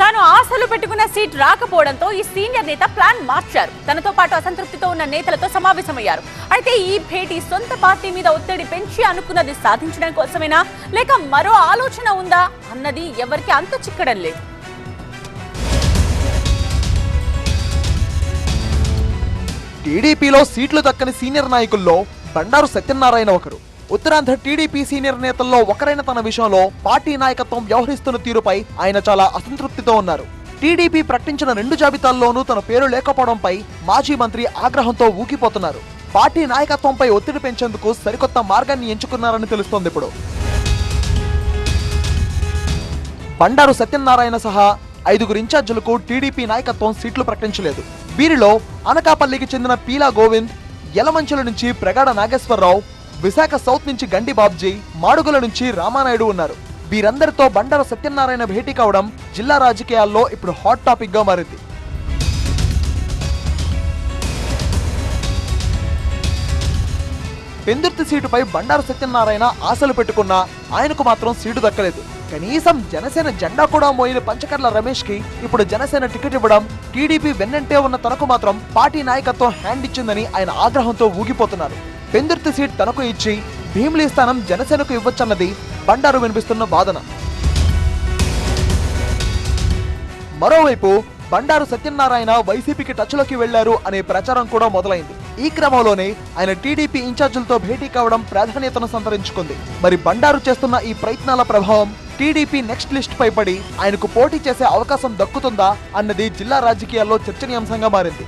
తాను ఆశలు పెట్టుకున్న సీట్ రాకపోవడంతో ఈ సీనియర్ నేత ప్లాన్ మార్చారు. తనతో పాటు అసంతృప్తితో ఉన్న నేతలతో సమావేశమయ్యారు. అయితే ఈ భేటీ సొంత పార్టీ మీద ఒత్తిడి పెంచి అనుకున్నది సాధించడం కోసమేనా? లేక మరో ఆలోచన ఉందా? అన్నది ఎవరికి అంత చిక్కడం లేదు. టీడీపీలో సీట్లు దక్కని సీనియర్ నాయకుల్లో బండారు సత్యనారాయణ ఒకరు. ఉత్తరాంధ్ర టీడీపీ సీనియర్ నేతల్లో ఒకరైన తన విషయంలో పార్టీ నాయకత్వం వ్యవహరిస్తున్న తీరుపై ఆయన చాలా అసంతృప్తితో ఉన్నారు. టీడీపీ ప్రకటించిన రెండు జాబితాల్లోనూ తన పేరు లేకపోవడంపై మాజీ మంత్రి ఆగ్రహంతో ఊగిపోతున్నారు. పార్టీ నాయకత్వంపై ఒత్తిడి పెంచేందుకు సరికొత్త మార్గాన్ని ఎంచుకున్నారని తెలుస్తోంది ఇప్పుడు. బండారు సత్యనారాయణ సహా ఐదుగురు ఇన్ఛార్జీలకు టీడీపీ నాయకత్వం సీట్లు ప్రకటించలేదు. వీరిలో అనకాపల్లికి చెందిన పీలా గోవింద్ యలమంచుల నుంచి ప్రగాఢ నాగేశ్వరరావు విశాఖ సౌత్ నుంచి గండి బాబ్జీ మాడుగుల నుంచి రామానాయుడు ఉన్నారు. వీరందరితో బండార సత్యనారాయణ భేటీ కావడం జిల్లా రాజకీయాల్లో ఇప్పుడు హాట్ టాపిక్గా మారింది. పెందుర్తి సీటుపై బండారు సత్యనారాయణ ఆశలు పెట్టుకున్నా ఆయనకు మాత్రం సీటు దక్కలేదు. కనీసం జనసేన జెండా కూడా మోయిన పంచకర్ల రమేష్కి ఇప్పుడు జనసేన టికెట్ ఇవ్వడం టీడీపీ వెన్నంటే ఉన్న తనకు మాత్రం పార్టీ నాయకత్వం హ్యాండ్ ఇచ్చిందని ఆయన ఆగ్రహంతో ఊగిపోతున్నారు. పెందుర్తి సీట్ తనకు ఇచ్చి భీమిలీ స్థానం జనసేనకు ఇవ్వచ్చన్నది బండారు వినిపిస్తున్న వాదన. మరోవైపు బండారు సత్యనారాయణ వైసీపీకి టచ్లోకి వెళ్ళారు అనే ప్రచారం కూడా మొదలైంది. ఈ క్రమంలోనే ఆయన టీడీపీ ఇన్ఛార్జీలతో భేటీ కావడం ప్రాధాన్యతను సంతరించుకుంది. మరి బండారు చేస్తున్న ఈ ప్రయత్నాల ప్రభావం టీడీపీ నెక్స్ట్ లిస్ట్ పై పడి ఆయనకు పోటీ చేసే అవకాశం దక్కుతుందా అన్నది జిల్లా రాజకీయాల్లో చర్చనీయాంశంగా మారింది.